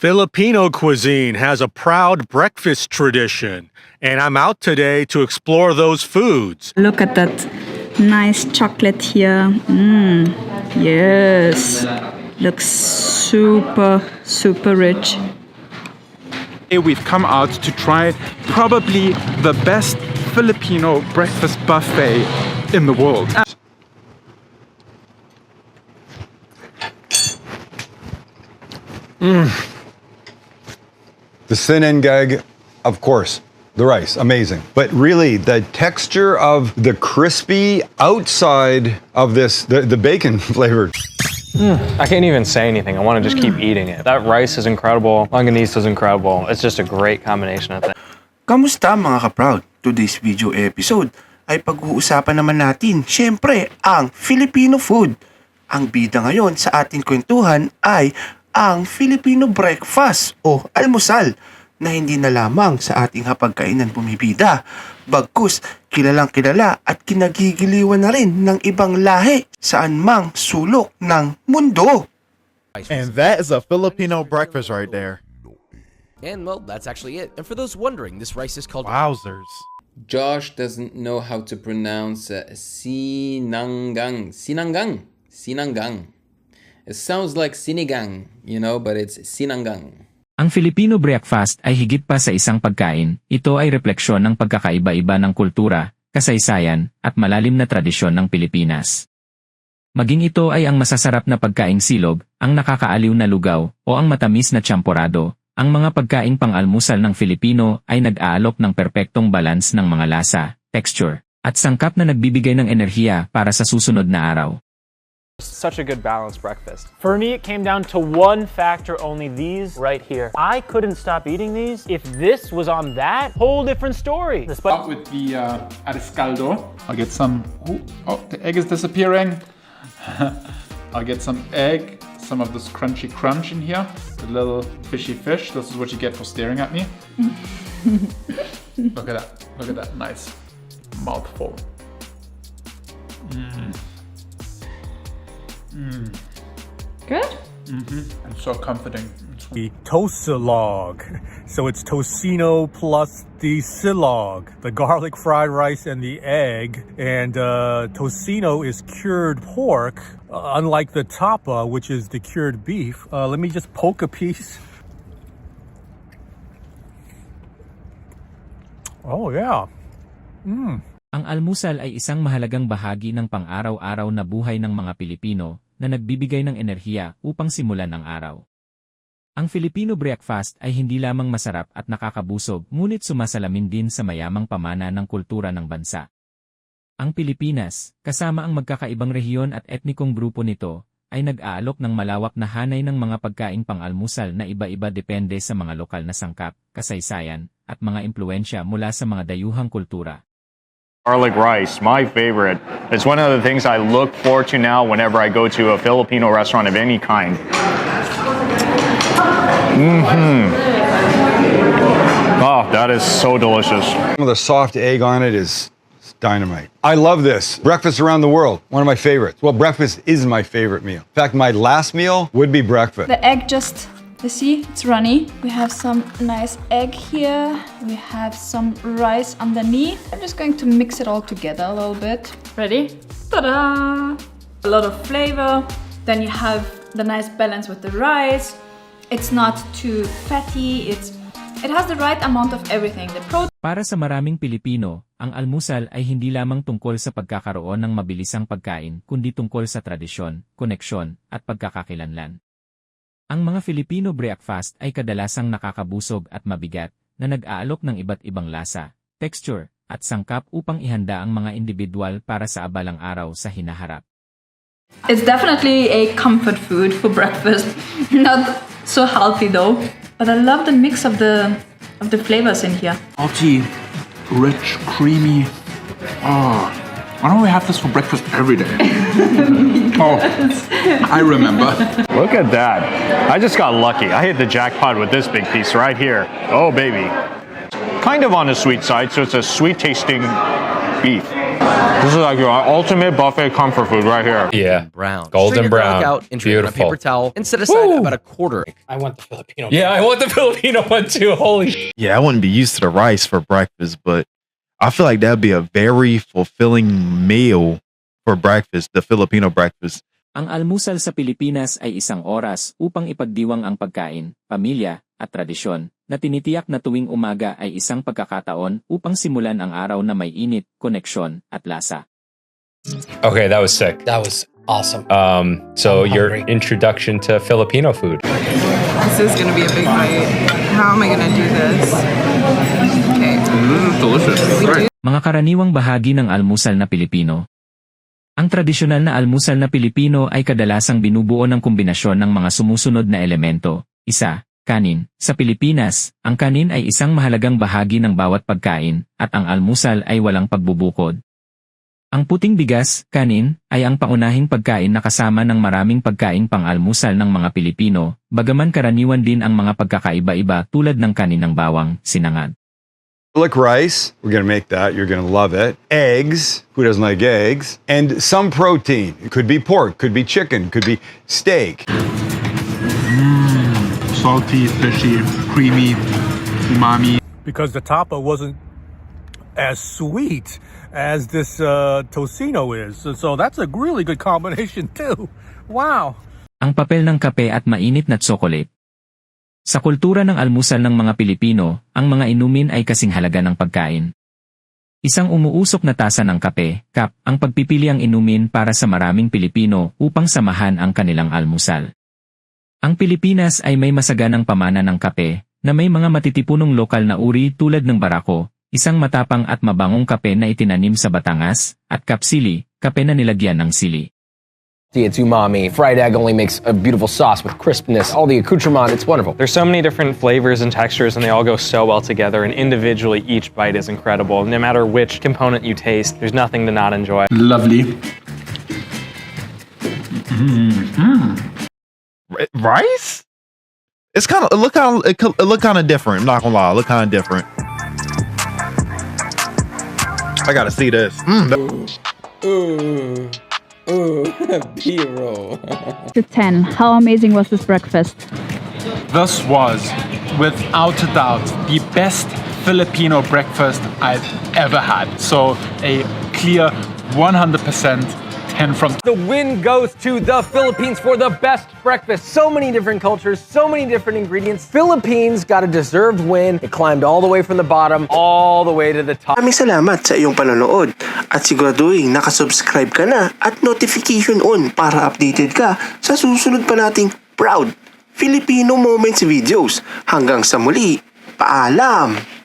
Filipino cuisine has a proud breakfast tradition, and I'm out today to explore those foods. Look at that nice chocolate here. Mmm. Yes. Looks super, super rich. We've come out to try probably the best Filipino breakfast buffet in the world. Mm. The sinengag, of course, the rice, amazing. But really, the texture of the crispy outside of this, the, the bacon flavored. I can't even say anything. I want to just keep eating it. That rice is incredible. Longanisa is incredible. It's just a great combination of things. Kamusta mga ka-proud? Today's video episode ay pag-uusapan naman natin, syempre, ang Filipino food. Ang bida ngayon sa ating kwentuhan ay ang Filipino breakfast o almusal na hindi na lamang sa ating hapagkainan bumibida. Bagkus, kilalang kilala at kinagigiliwan na rin ng ibang lahi saan mang sulok ng mundo. And that is a Filipino breakfast right there. And well, that's actually it. And for those wondering, this rice is called Wowzers. Josh doesn't know how to pronounce uh, sinanggang. Sinanggang. Sinanggang. It sounds like sinigang, you know, but it's sinanggang. Ang Filipino breakfast ay higit pa sa isang pagkain. Ito ay refleksyon ng pagkakaiba-iba ng kultura, kasaysayan, at malalim na tradisyon ng Pilipinas. Maging ito ay ang masasarap na pagkaing silog, ang nakakaaliw na lugaw, o ang matamis na champorado, ang mga pagkaing pang-almusal ng Filipino ay nag-aalok ng perpektong balance ng mga lasa, texture, at sangkap na nagbibigay ng enerhiya para sa susunod na araw. Such a good balanced breakfast. For me, it came down to one factor only these right here. I couldn't stop eating these. If this was on that, whole different story. Start Despite with the uh, ariscaldo. I'll get some. Ooh, oh, the egg is disappearing. I'll get some egg, some of this crunchy crunch in here, a little fishy fish. This is what you get for staring at me. Look at that. Look at that. Nice mouthful. Good? mhm it's so comforting. It's The tosilog. So it's tocino plus the silog, the garlic fried rice and the egg. And uh, tocino is cured pork, uh, unlike the tapa, which is the cured beef. Uh, let me just poke a piece. Oh, yeah. Ang almusal ay isang mahalagang bahagi ng pang-araw-araw na buhay ng mga Pilipino na nagbibigay ng enerhiya upang simulan ang araw. Ang Filipino breakfast ay hindi lamang masarap at nakakabusog ngunit sumasalamin din sa mayamang pamana ng kultura ng bansa. Ang Pilipinas, kasama ang magkakaibang rehiyon at etnikong grupo nito, ay nag-aalok ng malawak na hanay ng mga pagkaing pang-almusal na iba-iba depende sa mga lokal na sangkap, kasaysayan, at mga impluensya mula sa mga dayuhang kultura. Garlic rice, my favorite. It's one of the things I look forward to now whenever I go to a Filipino restaurant of any kind. hmm Oh, that is so delicious. The soft egg on it is dynamite. I love this. Breakfast around the world, one of my favorites. Well, breakfast is my favorite meal. In fact, my last meal would be breakfast. The egg just, you see, it's runny. We have some nice egg here. We have some rice underneath. I'm just going to mix it all together a little bit. Ready? Ta-da! A lot of flavor. Then you have the nice balance with the rice. It's not too fatty. It's it has the right amount of everything. The protein Para sa maraming Pilipino, ang almusal ay hindi lamang tungkol sa pagkakaroon ng mabilisang pagkain kundi tungkol sa tradisyon, koneksyon, at pagkakakilanlan. Ang mga Filipino breakfast ay kadalasang nakakabusog at mabigat na nag-aalok ng iba't ibang lasa, texture, at sangkap upang ihanda ang mga individual para sa abalang araw sa hinaharap. It's definitely a comfort food for breakfast. Not so healthy though. But I love the mix of the of the flavors in here. salty, rich, creamy. Oh, why don't we have this for breakfast every day? oh, I remember. Look at that. I just got lucky. I hit the jackpot with this big piece right here. Oh, baby. Kind of on the sweet side, so it's a sweet tasting beef. This is like your ultimate buffet comfort food right here. Yeah. Brown. Golden Strain your brown. Out and drain a Beautiful. paper towel and set aside about a quarter. I want the Filipino. Yeah, I want the Filipino one too. Holy. Yeah, I wouldn't be used to the rice for breakfast, but I feel like that'd be a very fulfilling meal for breakfast, the Filipino breakfast. Ang almusal sa Pilipinas ay isang oras upang ipagdiwang ang pagkain, pamilya, at tradisyon, na tinitiyak na tuwing umaga ay isang pagkakataon upang simulan ang araw na may init, koneksyon, at lasa. Okay, that was sick. That was awesome. Um, so I'm your hungry. introduction to Filipino food. This is gonna be a big bite. How am I gonna do this? Okay. delicious. Mga karaniwang bahagi ng almusal na Pilipino. Ang tradisyonal na almusal na Pilipino ay kadalasang binubuo ng kombinasyon ng mga sumusunod na elemento. Isa, kanin. Sa Pilipinas, ang kanin ay isang mahalagang bahagi ng bawat pagkain, at ang almusal ay walang pagbubukod. Ang puting bigas, kanin, ay ang paunahing pagkain na kasama ng maraming pagkain pang-almusal ng mga Pilipino, bagaman karaniwan din ang mga pagkakaiba-iba tulad ng kanin ng bawang, sinangag. Garlic rice, we're gonna make that. You're gonna love it. Eggs, who doesn't like eggs? And some protein. It could be pork, could be chicken, could be steak. Salty, fishy, creamy, umami. because the tapa wasn't as sweet as this uh, tocino is. So, so that's a really good combination too. Wow. ang papel ng kape at mainit na tsokolate. Sa kultura ng almusal ng mga Pilipino, ang mga inumin ay kasing halaga ng pagkain. Isang umuusok na tasa ng kape, kap, ang pagpipili ang inumin para sa maraming Pilipino upang samahan ang kanilang almusal. Ang Pilipinas ay may masaganang pamana ng kape, na may mga matitipunong lokal na uri tulad ng barako, isang matapang at mabangong kape na itinanim sa Batangas, at kapsili, kape na nilagyan ng sili. It's umami. Fried egg only makes a beautiful sauce with crispness. All the accoutrement, it's wonderful. There's so many different flavors and textures, and they all go so well together. And individually, each bite is incredible. No matter which component you taste, there's nothing to not enjoy. Lovely. Ri- Rice? It's kind of it look kind of it, it look kind of different. I'm not gonna lie, it look kind of different. I gotta see this. Mm, that- Ooh. Ooh. B-roll. To 10, how amazing was this breakfast? This was, without a doubt, the best Filipino breakfast I've ever had. So a clear 100% 10 from The win goes to the Philippines for the best breakfast. So many different cultures, so many different ingredients. Philippines got a deserved win. It climbed all the way from the bottom, all the way to the top. Maraming salamat sa iyong panonood at siguraduhin nakasubscribe ka na at notification on para updated ka sa susunod pa nating Proud Filipino Moments videos. Hanggang sa muli, paalam!